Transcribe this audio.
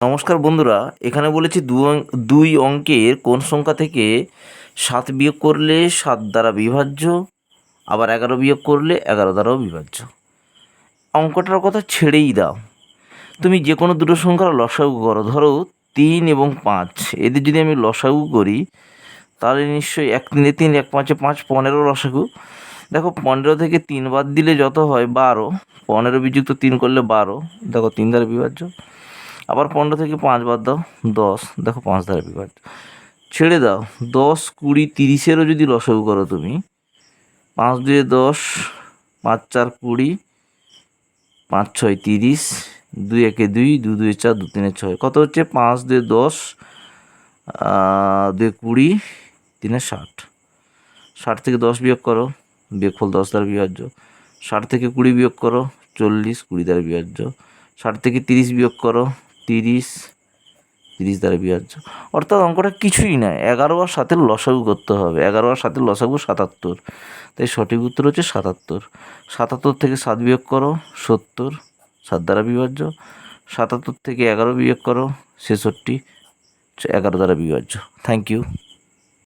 নমস্কার বন্ধুরা, এখানে বলেছি দুই অঙ্কের কোন সংখ্যা থেকে সাত বিয়োগ করলে সাত দ্বারা বিভাজ্য, আবার এগারো বিয়োগ করলে এগারো দ্বারাও বিভাজ্য। অঙ্কটার কথা ছেড়েই দাও। তুমি যে কোনো দুটো সংখ্যার লসাগু করো। ধরো তিন এবং পাঁচ। এদের যদি আমি লসাগু করি, তাহলে নিশ্চয়ই এক তিনে তিন, এক পাঁচে পাঁচ, পনেরো লসাগু। দেখো, পনেরো থেকে তিন বাদ দিলে যত হয় বারো। পনেরো বিযুক্ত তিন করলে বারো। দেখো, তিন দ্বারা বিভাজ্য। আবার পনেরো থেকে পাঁচ বাদ দাও, দশ। দেখো পাঁচ দ্বারা বিভাজ্য ছেড়ে দাও, দশ কুড়ি তিরিশেরও যদি লসাগু করো তুমি, পাঁচ দুয়ে দশ, পাঁচ চার কুড়ি, পাঁচ ছয় তিরিশ, দুই একে দুই, দু দুই চার, দু তিনে ছয়। কত হচ্ছে? পাঁচ দুয়ে দশ দুয়ে কুড়ি, তিনে ষাট। ষাট থেকে দশ বিয়োগ করো, বিয়োগফল দশ দ্বারা বিভাজ্য। ষাট থেকে কুড়ি বিয়োগ করো, চল্লিশ কুড়ি দ্বারা বিভাজ্য। ষাট থেকে তিরিশ বিয়োগ করো তিরিশ তিরিশ দ্বারা বিভাজ্য। অর্থাৎ অঙ্কটা কিছুই নয় এগারো আর সাতের লসাগু করতে হবে। এগারো আর সাতের লসাগু সাতাত্তর। তাই সঠিক উত্তর হচ্ছে সাতাত্তর। সাতাত্তর থেকে সাত বিয়োগ করো, সত্তর, সাত দ্বারা বিভাজ্য। সাতাত্তর থেকে এগারো বিয়োগ করো, ছেষট্টি, এগারো দ্বারা বিভাজ্য। Thank you